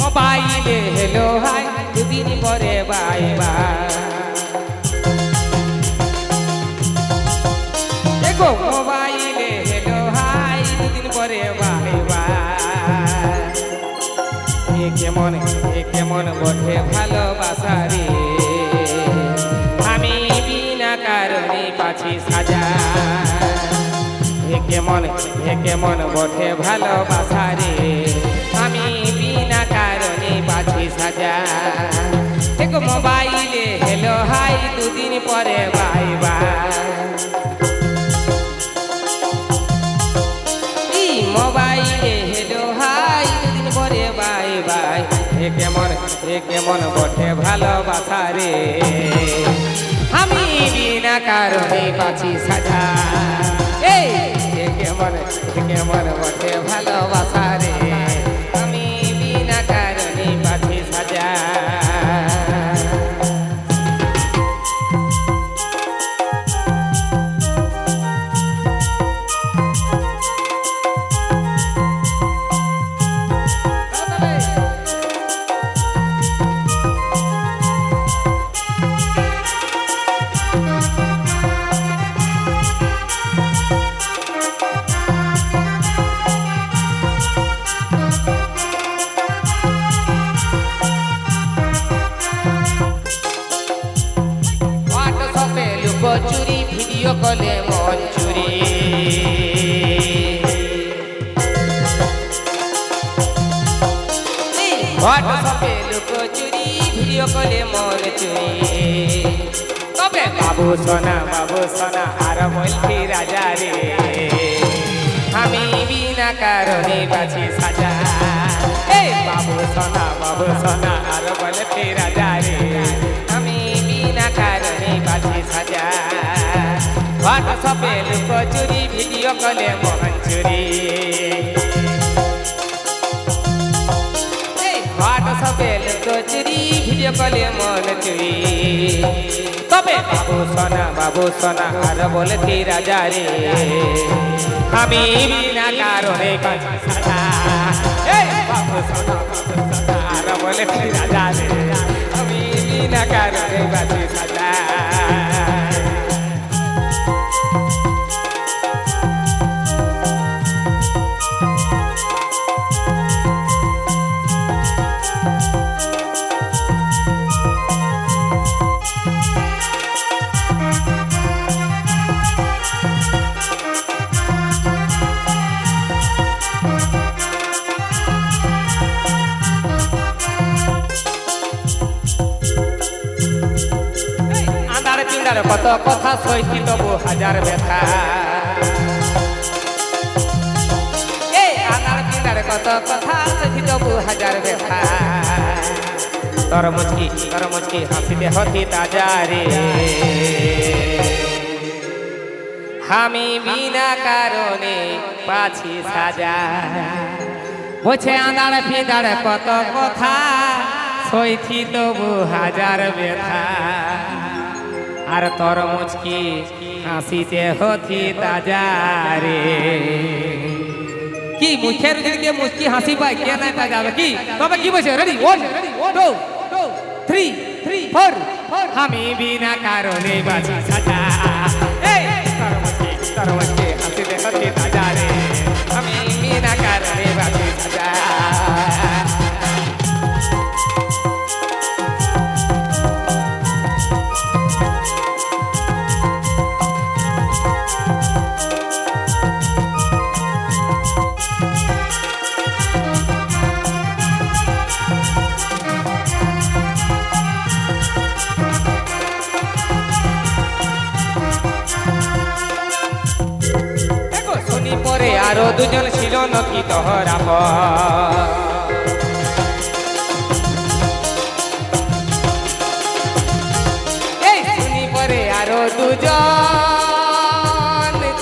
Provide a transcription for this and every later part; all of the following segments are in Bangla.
মোবাইলে হেলো হাই দুদিন পরে বাই বাই। দেখো মোবাইলে হেলো হাই দুদিন পরে বাই এ কেমন এ কেমন বটে ভালোবাসা এ কেমন বটে ভালোবাসা রে? আমি বিনা কারণে পাছি সাজা। এক মোবাইলে হেলো হাই, দুদিন পরে বাই বাই। মোবাইলে হেলো হাই, দুদিন পরে বাই বাই। এ কেমন এ কেমন বটে ভালোবাসা রে? আমি বিনা কারণে পাচ্ছি সাজা। এ কেমন এ বটে ভালোবাসা। লুকোচুরি ভিডিও কলে মন চুরি হোয়াটসঅ্যাপে লুকোচুরি ভিডিও কলে মন চুরি তবে বাবু সোনা বাবু সোনা আর বলছি রাজা রে। আমি বিনা কারণে বাছি সাজা। এই বাবু সোনা বাবু সোনা আর বলছি রাজা রে। বিনা কারণে বাছি সাজা হোয়াটসঅ্যাপে লুকোচুরি ভিডিও কলে মন চুরি হোয়াটসঅ্যাপে লুকোচুরি ভিডিও কলে মন চুরি তবে বাবু সোনা বাবু সোনা, আর বলছি রাজা রে। আমি বিনা কারণে বাঁচি সাজা। বাবু সোনা বাবু সোনা, আর বলছি রাজা রে। বিনা কারণে বাঁচি সাজা আন্দার কত কথা সইছি তবু হাজার ব্যথা। এই আন্দার পিন্দার কত কথা সইছি তবু হাজার ব্যথা। তর মুচকি তর মুচকি হাসিতে হতি তাজা রে। আমি বিনা কারণে পাছি সাজা। বলছে আন্দার পিন্দার কত কথা সইছি তবু হাজার ব্যথা। আর তোর মুচকি হাসিতে তাজা রে। কি মুখের দিকে মুচকি হাসি পায়, কে নাই তা যাবে কি? তবে কি বলছে? Ready one two three three four আমি বিনা কারণে বাঁচি সাজা। এই, তোর মুচকি তোর মুচকি হাসিতে আমি বিনা কারণে বাঁচি সাজা। দুজন ছিল নকি তহরা পরে আরও দুজন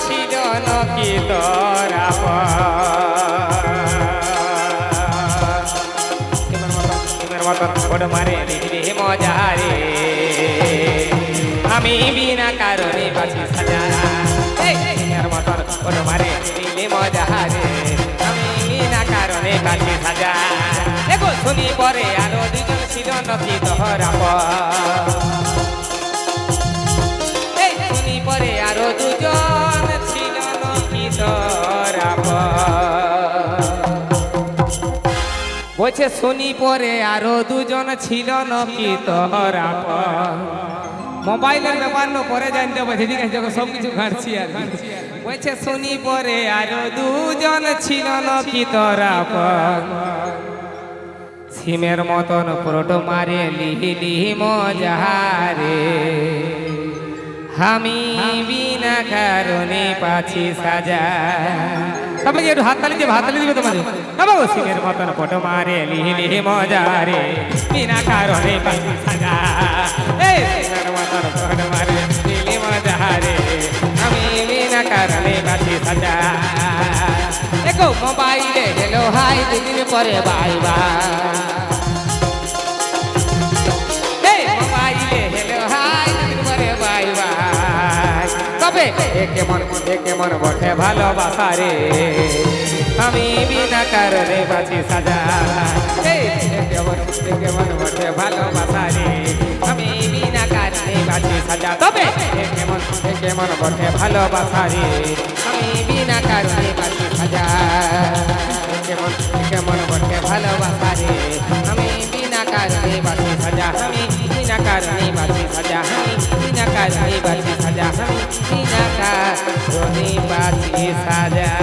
ছিল নকি তহরা মতন মারে মজা রে আমি বিনা কারণে বাঁচি সাজা ওর কাছে সাজা দেখো, শুনি পরে আরও দুজন ছিল নকি এই শুনি পরে আরও দুজন ছিল নকি তোরা বলছে, শুনি পরে আরও দুজন ছিল নকি তোরা মোবাইলের ব্যাপার পরে জানতে পারছি ঠিক আছে সব কিছু ঘাটছি আর কি। বলছে শুনি পরে আরও দুজন ছিল নকি তোরা সিমের মতন পুরোটো মারে লিহিলি মজারে আমি বিনা কারণে পাছি সাজা। তবে কি একটু হাততালি দিয়ে, হাততালি দিবে তোমাদের। বাবু সিমের মতন ফটো মারে লিহিলি মজারে বিনা কারণে পাছি সাজা। এই, সিমের মতন ফটো মারে মজারে আমি বিনা কারণে পাছি সাজা। দেখো, মোবাইলে গেলো হাই, দুদিন পরে বাই বাই। মোবাইলে হেলো হাই, দুদিন পরে বাই বাই। তবে এ কেমন এ কেমন বটে ভালোবাসা রে। আমি বিনা কারণে বাঁচি সাজা। এই এ কেমন এ কেমন বটে ভালোবাসা রে। আমি বিনা কারণে আমি গাছে সাজা। তবে কেমন কেমন বটে ভালোবাসা রে? আমি বিনা কারণে গাছে সাজা। কেমন কেমন বটে ভালোবাসা রে? আমি বিনা কারণে বাসে সাজা। আমি বিনা কারণে বাসে সাজা। আমি বিনা কারণে বাসে সাজা। আমি বিনা কারণে বাসে সাজা।